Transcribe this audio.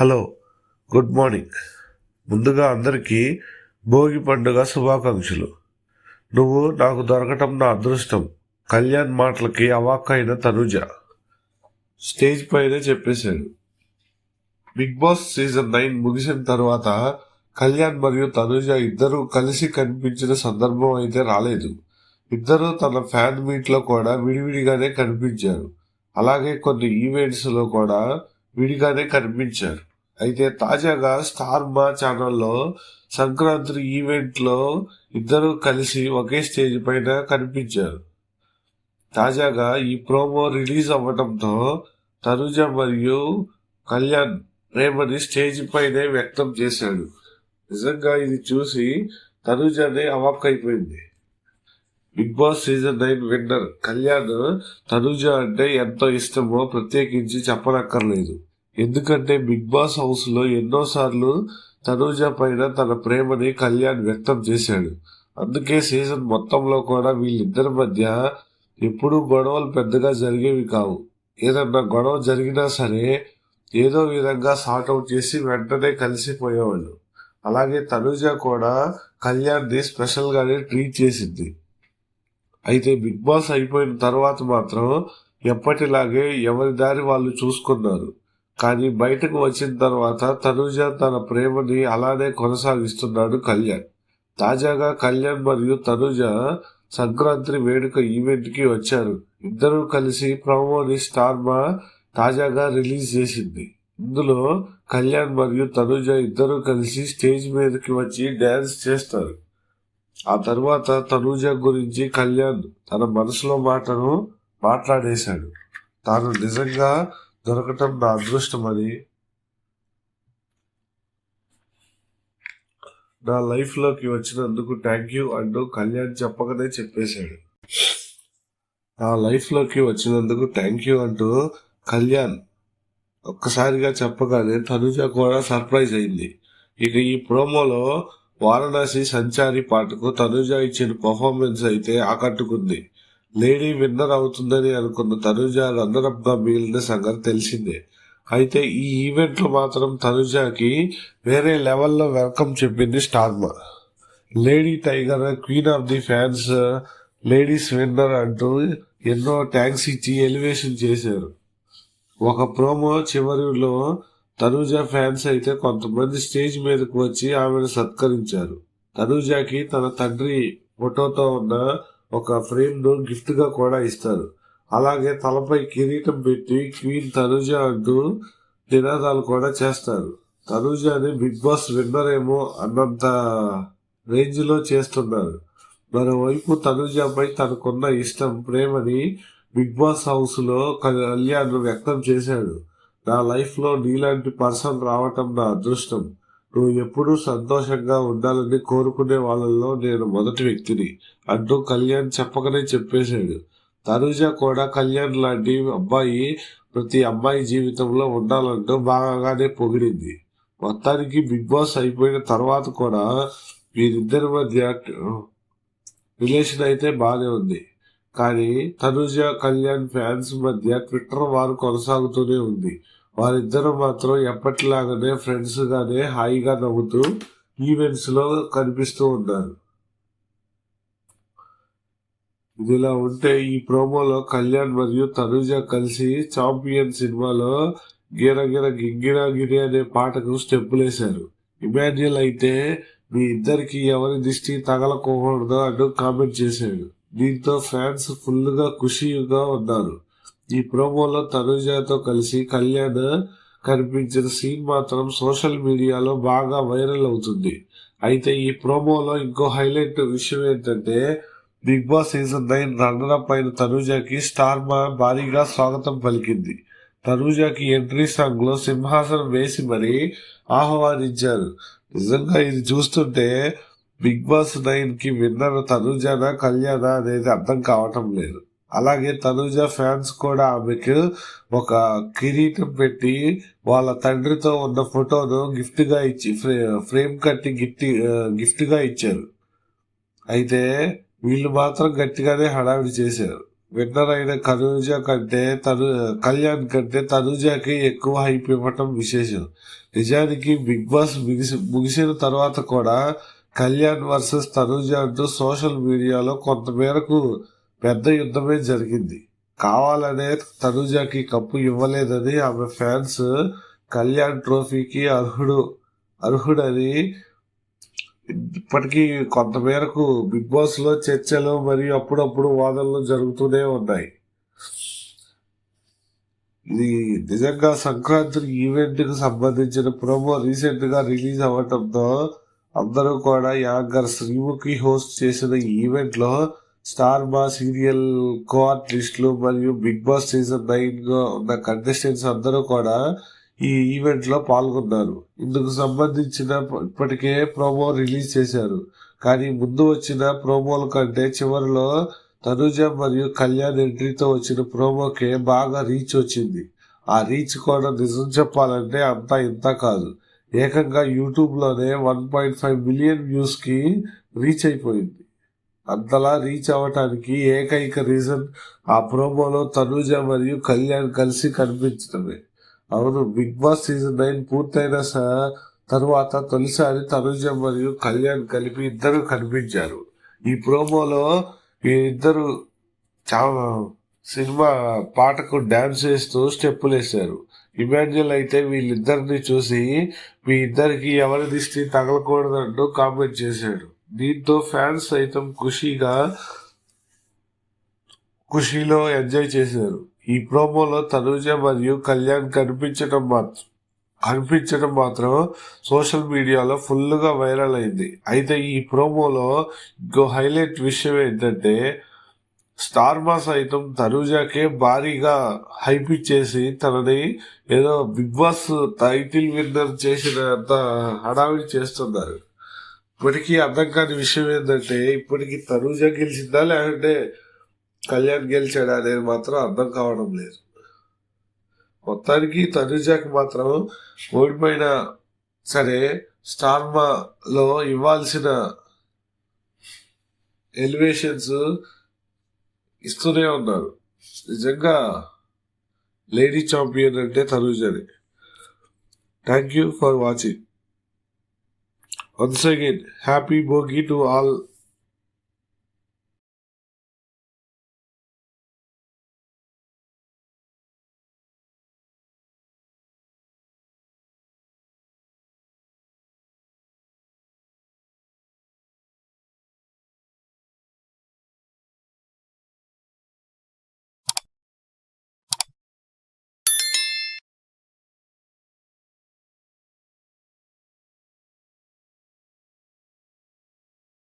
Hello good morning. ముందుగా అందరికీ భోగి పండుగ శుభాకాంక్షలు. నువ్వు నాకు దొరకటం నా అదృష్టం. కళ్యాణ్ మాటలకి అవాక్కైన తనుజ. స్టేజ్ పైనే చెప్పేశాడు. బిగ్ బాస్ సీజన్ నైన్ ముగిసిన తర్వాత కళ్యాణ్ మరియు తనుజ ఇద్దరూ కలిసి కనిపించిన సందర్భం అయితే రాలేదు. ఇద్దరూ తన ఫ్యాన్ మీట్లో కూడా విడివిడిగానే కనిపించారు. అలాగే కొన్ని ఈవెంట్స్లో కూడా విడిగానే కనిపించారు. అయితే తాజాగా స్టార్ మా ఛానల్లో సంక్రాంతి ఈవెంట్లో ఇద్దరు కలిసి ఒకే స్టేజ్ పైన కనిపించారు. తాజాగా ఈ ప్రోమో రిలీజ్ అవ్వడంతో తనుజ మరియు కళ్యాణ్ ప్రేమని స్టేజ్ పైనే వ్యక్తం చేశాడు. నిజంగా ఇది చూసి తనుజనే అవాక్కైపోయింది Bigg Boss season nine winner Kalyan Tanuja అంటే ఎంతో ఇష్టమో ప్రత్యేకించి చెప్పనక్కర్లేదు. ఎందుకంటే బిగ్ బాస్ హౌస్లో ఎన్నోసార్లు తనూజ పైన తన ప్రేమని కళ్యాణ్ వ్యక్తం చేశాడు. అందుకే సీజన్ మొత్తంలో కూడా వీళ్ళిద్దరి మధ్య ఎప్పుడూ గొడవలు పెద్దగా జరిగేవి కావు. ఏదన్నా గొడవ జరిగినా సరే ఏదో విధంగా సార్ట్ అవుట్ చేసి వెంటనే కలిసిపోయేవాళ్ళు. అలాగే తనుజ కూడా కళ్యాణ్ని స్పెషల్ గానే ట్రీట్ చేసింది. అయితే బిగ్ బాస్ అయిపోయిన తర్వాత మాత్రం ఎప్పటిలాగే ఎవరి దారి వాళ్ళు చూసుకున్నారు. కానీ బయటకు వచ్చిన తర్వాత తనుజ తన ప్రేమని అలానే కొనసాగిస్తున్నాడు కళ్యాణ్. తాజాగా కళ్యాణ్ మరియు తనుజ సంక్రాంతి వేడుక ఈవెంట్కి వచ్చారు. ఇద్దరూ కలిసి ప్రమోని స్టార్మా తాజాగా రిలీజ్ చేసింది. ఇందులో కళ్యాణ్ మరియు తనుజ ఇద్దరూ కలిసి స్టేజ్ మీదకి వచ్చి డాన్స్ చేస్తారు. ఆ తర్వాత తనుజ గురించి కళ్యాణ్ తన మనసులో మాటను మాట్లాడేశాడు. తాను నిజంగా దొరకటం నా అదృష్టమని నా లైఫ్లోకి వచ్చినందుకు థ్యాంక్ యూ అంటూ కళ్యాణ్ చెప్పకనే చెప్పేశాడు. నా లైఫ్లోకి వచ్చినందుకు థ్యాంక్ యూ అంటూ కళ్యాణ్ ఒక్కసారిగా చెప్పగానే తనుజ కూడా సర్ప్రైజ్ అయింది. ఇక ఈ ప్రోమోలో వారణాసి సంచారి పాటకు తనుజ ఇచ్చిన పర్ఫార్మెన్స్ అయితే ఆకట్టుకుంది. లేడీ విన్నర్ అవుతుందని అనుకున్న తనుజ రన్నరప్గా మిగిలిన సంగతి తెలిసిందే. అయితే ఈ ఈవెంట్లో మాత్రం తనుజకి వేరే లెవెల్లో వెల్కమ్ చెప్పింది Star Maa. Lady tiger queen of the fans ladies winner అంటూ ఎన్నో ట్యాంక్స్ ఇచ్చి ఎలివేషన్ చేశారు. ఒక ప్రోమో చివరిలో తనుజ ఫ్యాన్స్ అయితే కొంతమంది స్టేజ్ మీదకు వచ్చి ఆమెను సత్కరించారు. తనుజకి తన తండ్రి ఫోటోతో ఉన్న ఒక ఫ్రేమ్ను గిఫ్ట్గా కూడా ఇస్తారు. అలాగే తలపై కిరీటం పెట్టి క్వీన్ తనుజ అంటూ నినాదాలు కూడా చేస్తారు. తనుజని బిగ్ బాస్ విన్నర్ ఏమో అన్నంత రేంజ్లో చేస్తున్నారు. మరోవైపు తనుజపై తనకున్న ఇష్టం ప్రేమని బిగ్ బాస్ హౌస్లో కళ్యాణ్ వ్యక్తం చేశాడు. నా లైఫ్లో నీలాంటి పర్సన్ రావటం నా అదృష్టం. నువ్వు ఎప్పుడూ సంతోషంగా ఉండాలని కోరుకునే వాళ్ళల్లో నేను మొదటి వ్యక్తిని. అంటూ కళ్యాణ్ చెప్పకనే చెప్పేశాడు. తనుజ కూడా కళ్యాణ్ లాంటి అబ్బాయి ప్రతి అమ్మాయి జీవితంలో ఉండాలంటూ బాగానే పొగిడింది. మొత్తానికి బిగ్ బాస్ అయిపోయిన తర్వాత కూడా వీరిద్దరి మధ్య రిలేషన్ అయితే బాగానే ఉంది. కానీ తనుజ కళ్యాణ్ ఫ్యాన్స్ మధ్య ట్విట్టర్ వారు కొనసాగుతూనే ఉంది. వారిద్దరూ మాత్రం ఎప్పటిలాగానే ఫ్రెండ్స్గానే హాయిగా నవ్వుతూ ఈవెంట్స్లో కనిపిస్తూ ఉన్నారు. ఇదిలా ఉంటే ఈ ప్రోమోలో కళ్యాణ్ మరియు తనుజ కలిసి చాంపియన్ సినిమాలో గిరగిర గింగిరా గిరి అనే పాటకు స్టెప్పులేశారు ఇమాన్యుల్ అయితే మీ ఇద్దరికి ఎవరి దిష్టి తగలకూడదు అంటూ కామెంట్ చేశాడు. దీంతో ఫ్యాన్స్ ఫుల్గా ఖుషీగా ఉన్నారు. ఈ ప్రోమోలో తనుజతో కలిసి కళ్యాణ్ కనిపించిన సీన్ మాత్రం సోషల్ మీడియాలో బాగా వైరల్ అవుతుంది. అయితే ఈ ప్రోమోలో ఇంకో హైలైట్ విషయం ఏంటంటే Bigg Boss season nine runner up అయిన తనుజకి స్టార్ మా భారీగా స్వాగతం పలికింది. తనుజకి ఎంట్రీ సాంగ్లో సింహాసనం వేసి మరీ ఆహ్వానించారు. నిజంగా ఇది చూస్తుంటే బిగ్ బాస్ నైన్కి విన్నర్ తనుజన కళ్యాణ అనేది అర్థం కావటం లేదు. అలాగే తనుజ ఫ్యాన్స్ కూడా ఆమెకు ఒక కిరీటం పెట్టి వాళ్ళ తండ్రితో ఉన్న ఫోటోను గిఫ్ట్గా ఇచ్చి ఫ్రేమ్ కట్టి గిఫ్ట్ గిఫ్ట్గా ఇచ్చారు. అయితే వీళ్ళు మాత్రం గట్టిగానే హడావిడి చేశారు. విన్నర్ అయిన కనూజ కంటే తను కళ్యాణ్ కంటే తనూజకి ఎక్కువ హైప్ ఇవ్వటం విశేషం. నిజానికి బిగ్ బాస్ ముగిసి ముగిసిన తర్వాత కూడా కళ్యాణ్ వర్సెస్ తనూజ అంటూ సోషల్ మీడియాలో కొంతమేరకు పెద్ద యుద్ధమే జరిగింది. కావాలనే తనుజాకి కప్పు ఇవ్వలేదని ఆమె ఫ్యాన్స్ కళ్యాణ్ ట్రోఫీకి అర్హుడు అర్హుడని ఇప్పటికీ కొంతమేరకు బిగ్ బాస్లో చర్చలు మరియు అప్పుడప్పుడు వాదనలు జరుగుతూనే ఉన్నాయి. ఇది నిజంగా సంక్రాంతి ఈవెంట్కి సంబంధించిన ప్రోమో రీసెంట్గా రిలీజ్ అవ్వటంతో అందరూ కూడా యాంకర్ శ్రీముఖి హోస్ట్ చేసిన ఈవెంట్లో లో స్టార్ మా సీరియల్ కో ఆర్టిస్టులు మరియు బిగ్ బాస్ సీజన్ నైన్లో ఉన్న కంటెస్టెంట్స్ అందరూ కూడా ఈ ఈవెంట్లో పాల్గొన్నారు. ఇందుకు సంబంధించిన ఇప్పటికే ప్రోమో రిలీజ్ చేశారు. కానీ ముందు వచ్చిన ప్రోమోల కంటే చివరిలో తనుజ మరియు కళ్యాణ్ ఎంట్రీతో వచ్చిన ప్రోమోకే బాగా రీచ్ వచ్చింది. ఆ రీచ్ కూడా నిజం చెప్పాలంటే అంతా ఇంత కాదు. ఏకంగా యూట్యూబ్లోనే వన్ పాయింట్ ఫైవ్ మిలియన్ వ్యూస్కి రీచ్ అయిపోయింది. అంతలా రీచ్ అవ్వటానికి ఏకైక రీజన్ ఆ ప్రోమోలో తనూజ మరియు కళ్యాణ్ కలిసి కనిపించడమే. అవును బిగ్ బాస్ సీజన్ నైన్ పూర్తయిన స- తరువాత తొలిసారి తనుజ మరియు కళ్యాణ్ కలిపి ఇద్దరు కనిపించారు. ఈ ప్రోమోలో ఈ ఇద్దరు చాలా సినిమా పాటకు డాన్స్ వేస్తూ స్టెప్పులు వేశారు ఇమాన్యుల్ అయితే వీళ్ళిద్దరిని చూసి మీ ఇద్దరికి ఎవరి దిష్టి తగలకూడదంటూ కామెంట్ చేశాడు. దీంతో ఫ్యాన్స్ సైతం ఖుషీగా ఖుషీలో ఎంజాయ్ చేశారు. ఈ ప్రోమోలో తనుజ మరియు కళ్యాణ్ కనిపించడం మాత్రం కనిపించడం మాత్రం సోషల్ మీడియాలో ఫుల్గా వైరల్ అయింది. అయితే ఈ ప్రోమోలో ఇంకో హైలైట్ విషయం ఏంటంటే స్టార్ మా సైతం తనుజాకే భారీగా హైప్ ఇచ్చేసి తనని ఏదో బిగ్ బాస్ టైటిల్ విన్నర్ చేసినంత హడావిడి చేస్తున్నారు. ఇప్పటికీ అర్థం కాని విషయం ఏంటంటే ఇప్పటికీ తనూజ గెలిచిందా లేదంటే కళ్యాణ్ గెలిచాడా అనేది మాత్రం అర్థం కావడం లేదు. మొత్తానికి తనుజాకి మాత్రం ఓడిపోయిన సరే స్టార్మా లో ఇవ్వాల్సిన ఎలివేషన్స్ ఇస్తూనే ఉన్నారు. నిజంగా లేడీ ఛాంపియన్ అంటే తనుజని. Thank you for watching. Once again, happy bogey to all.